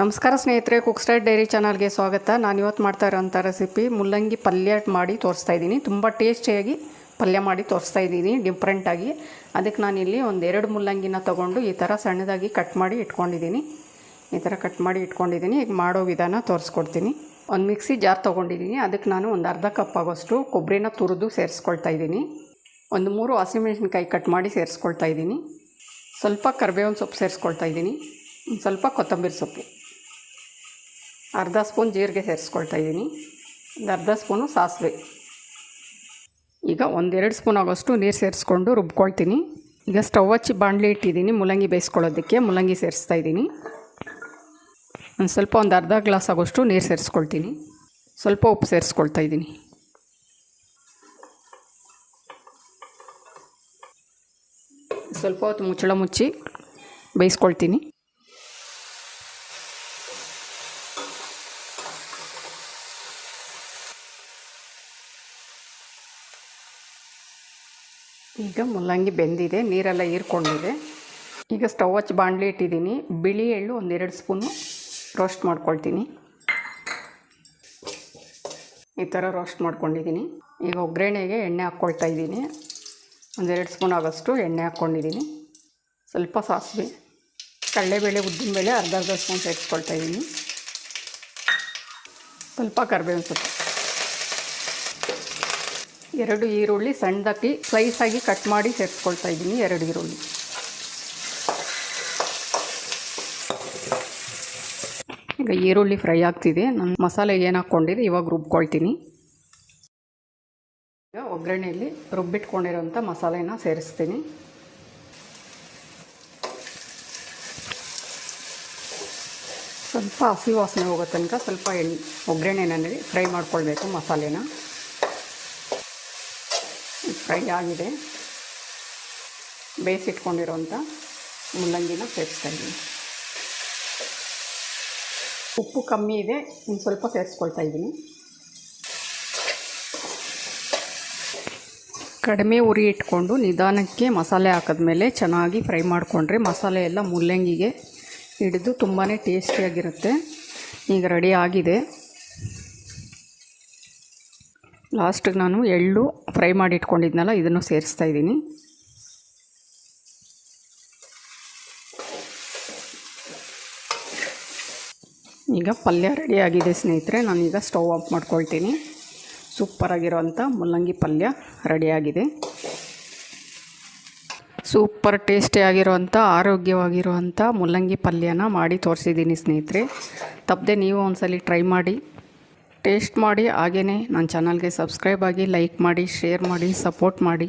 ನಮಸ್ಕಾರ ಸ್ನೇಹಿತರೆ cook style dairy ಚಾನಲ್ಗೆ ಸ್ವಾಗತ. ನಾನು ಇವತ್ತು ಮಾಡ್ತಾ ಇರೋಂಥ ರೆಸಿಪಿ ಮುಲ್ಲಂಗಿ ಪಲ್ಯ ಮಾಡಿ ತೋರಿಸ್ತಾ ಇದ್ದೀನಿ. ತುಂಬ ಟೇಸ್ಟಿಯಾಗಿ ಪಲ್ಯ ಮಾಡಿ ತೋರಿಸ್ತಾ ಇದ್ದೀನಿ ಡಿಫ್ರೆಂಟಾಗಿ ಅದಕ್ಕೆ ನಾನಿಲ್ಲಿ ಒಂದು ಎರಡು ಮುಲ್ಲಂಗಿನ ತೊಗೊಂಡು ಈ ಥರ ಸಣ್ಣದಾಗಿ ಕಟ್ ಮಾಡಿ ಇಟ್ಕೊಂಡಿದ್ದೀನಿ. ಈ ಥರ ಕಟ್ ಮಾಡಿ ಇಟ್ಕೊಂಡಿದ್ದೀನಿ. ಈಗ ಮಾಡೋ ವಿಧಾನ ತೋರಿಸ್ಕೊಡ್ತೀನಿ. ಒಂದು ಮಿಕ್ಸಿ ಜಾರ್ ತೊಗೊಂಡಿದ್ದೀನಿ. ಅದಕ್ಕೆ ನಾನು ಒಂದು ಅರ್ಧ ಕಪ್ ಆಗೋಷ್ಟು ಕೊಬ್ಬರಿನ ತುರಿದು ಸೇರಿಸ್ಕೊಳ್ತಾ ಇದ್ದೀನಿ. ಒಂದು ಮೂರು ಹಸಿಮೆಣಸಿನ್ಕಾಯಿ ಕಟ್ ಮಾಡಿ ಸೇರಿಸ್ಕೊಳ್ತಾ ಇದ್ದೀನಿ. ಸ್ವಲ್ಪ ಕರಿಬೇವಿನ ಸೊಪ್ಪು ಸೇರಿಸ್ಕೊಳ್ತಾ ಇದ್ದೀನಿ. ಸ್ವಲ್ಪ ಕೊತ್ತಂಬರಿ ಸೊಪ್ಪು. ಅರ್ಧ ಸ್ಪೂನ್ ಜೀರಿಗೆ ಸೇರಿಸ್ಕೊಳ್ತಾ ಇದ್ದೀನಿ. ಒಂದು ಅರ್ಧ ಸ್ಪೂನು ಸಾಸಿವೆ. ಈಗ ಒಂದೆರಡು ಸ್ಪೂನ್ ಆಗೋಷ್ಟು ನೀರು ಸೇರಿಸ್ಕೊಂಡು ರುಬ್ಕೊಳ್ತೀನಿ. ಈಗ ಸ್ಟವ್ ಹಚ್ಚಿ ಬಾಣಲಿ ಇಟ್ಟಿದ್ದೀನಿ ಮೂಲಂಗಿ ಬೇಯಿಸ್ಕೊಳ್ಳೋದಕ್ಕೆ ಮೂಲಂಗಿ ಸೇರಿಸ್ತಾ ಇದ್ದೀನಿ. ಒಂದು ಸ್ವಲ್ಪ ಒಂದು ಅರ್ಧ ಗ್ಲಾಸ್ ಆಗೋಷ್ಟು ನೀರು ಸೇರಿಸ್ಕೊಳ್ತೀನಿ. ಸ್ವಲ್ಪ ಉಪ್ಪು ಸೇರಿಸ್ಕೊಳ್ತಾ ಇದ್ದೀನಿ. ಸ್ವಲ್ಪ ಹೊತ್ತು ಮುಚ್ಚಳ ಮುಚ್ಚಿ ಬೇಯಿಸ್ಕೊಳ್ತೀನಿ. ಈಗ ಮುಲ್ಲಂಗಿ ಬೆಂದಿದೆ, ನೀರೆಲ್ಲ ಹೀರ್ಕೊಂಡಿದೆ. ಈಗ ಸ್ಟವ್ ಹಚ್ಚಿ ಬಾಣಲಿ ಇಟ್ಟಿದ್ದೀನಿ. ಬಿಳಿ ಎಳ್ಳು ಒಂದೆರಡು ಸ್ಪೂನು ರೋಸ್ಟ್ ಮಾಡ್ಕೊಳ್ತೀನಿ. ಈ ಥರ ರೋಸ್ಟ್ ಮಾಡ್ಕೊಂಡಿದ್ದೀನಿ. ಈಗ ಒಗ್ಗರಣೆಗೆ ಎಣ್ಣೆ ಹಾಕ್ಕೊಳ್ತಾ ಇದ್ದೀನಿ. ಒಂದೆರಡು ಸ್ಪೂನ್ ಆಗೋಷ್ಟು ಎಣ್ಣೆ ಹಾಕ್ಕೊಂಡಿದ್ದೀನಿ ಸ್ವಲ್ಪ ಸಾಸಿವೆ, ಕಡಲೆಬೇಳೆ, ಉದ್ದಿನಬೇಳೆ ಅರ್ಧ ಅರ್ಧ ಸ್ಪೂನ್ ಸೇರಿಸ್ಕೊಳ್ತಾ ಇದ್ದೀನಿ. ಸ್ವಲ್ಪ ಕರಿಬೇವಿನ ಸೊಪ್ಪು. ಎರಡು ಈರುಳ್ಳಿ ಸಣ್ಣದಾಗಿ ಸ್ಲೈಸಾಗಿ ಕಟ್ ಮಾಡಿ ಸೇರಿಸ್ಕೊಳ್ತಾ ಇದ್ದೀನಿ ಎರಡು ಈರುಳ್ಳಿ. ಈಗ ಈರುಳ್ಳಿ ಫ್ರೈ ಆಗ್ತಿದೆ. ನಾನು ಮಸಾಲೆ ಏನು ಹಾಕ್ಕೊಂಡಿದೆ ಇವಾಗ ರುಬ್ಕೊಳ್ತೀನಿ. ಈಗ ಒಗ್ಗರಣೆಯಲ್ಲಿ ರುಬ್ಬಿಟ್ಕೊಂಡಿರೋಂಥ ಮಸಾಲೆನ ಸೇರಿಸ್ತೀನಿ. ಸ್ವಲ್ಪ ಹಸಿ ವಾಸನೆ ಹೋಗೋ ತನಕ ಸ್ವಲ್ಪ ಎಣ್ಣೆ ಒಗ್ಗರಣೆನಲ್ಲಿ ಫ್ರೈ ಮಾಡ್ಕೊಳ್ಬೇಕು ಮಸಾಲೆನ. ಫ್ರೈ ಆಗಿದೆ ಬೇಯಿಸಿಟ್ಕೊಂಡಿರೋಂಥ ಮುಲ್ಲಂಗಿನ ಸೇರಿಸ್ತಾ ಇದ್ದೀನಿ ಉಪ್ಪು ಕಮ್ಮಿ ಇದೆ ಒಂದು ಸ್ವಲ್ಪ ಸೇರಿಸ್ಕೊಳ್ತಾ ಇದ್ದೀನಿ. ಕಡಿಮೆ ಉರಿ ಇಟ್ಕೊಂಡು ನಿಧಾನಕ್ಕೆ ಮಸಾಲೆ ಹಾಕಿದ್ಮೇಲೆ ಚೆನ್ನಾಗಿ ಫ್ರೈ ಮಾಡಿಕೊಂಡ್ರೆ ಮಸಾಲೆ ಎಲ್ಲ ಮುಲ್ಲಂಗಿಗೆ ಹಿಡಿದು ತುಂಬಾ ಟೇಸ್ಟಿಯಾಗಿರುತ್ತೆ ಈಗ ರೆಡಿ ಆಗಿದೆ. ಲಾಸ್ಟಿಗೆ ನಾನು ಎಳ್ಳು ಫ್ರೈ ಮಾಡಿ ಇಟ್ಕೊಂಡಿದ್ನಲ್ಲ, ಇದನ್ನು ಸೇರಿಸ್ತಾ ಇದ್ದೀನಿ. ಈಗ ಪಲ್ಯ ರೆಡಿಯಾಗಿದೆ ಸ್ನೇಹಿತರೆ, ನಾನೀಗ ಸ್ಟವ್ ಆಫ್ ಮಾಡ್ಕೊಳ್ತೀನಿ. ಸೂಪರಾಗಿರೋಂಥ ಮುಲ್ಲಂಗಿ ಪಲ್ಯ ರೆಡಿಯಾಗಿದೆ ಸೂಪರ್ ಟೇಸ್ಟಿಯಾಗಿರೋವಂಥ ಆರೋಗ್ಯವಾಗಿರುವಂಥ ಮುಲ್ಲಂಗಿ ಪಲ್ಯನ ಮಾಡಿ ತೋರಿಸಿದ್ದೀನಿ ಸ್ನೇಹಿತರೆ. ತಪ್ಪದೆ ನೀವು ಒಂದ್ಸಲಿ ಟ್ರೈ ಮಾಡಿ. ಟೇಸ್ಟ್ ಮಾಡಿ ಹಾಗೆಯೇ ನನ್ನ ಚಾನಲ್ಗೆ ಸಬ್ಸ್ಕ್ರೈಬ್ ಆಗಿ ಲೈಕ್ ಮಾಡಿ ಶೇರ್ ಮಾಡಿ ಸಪೋರ್ಟ್ ಮಾಡಿ.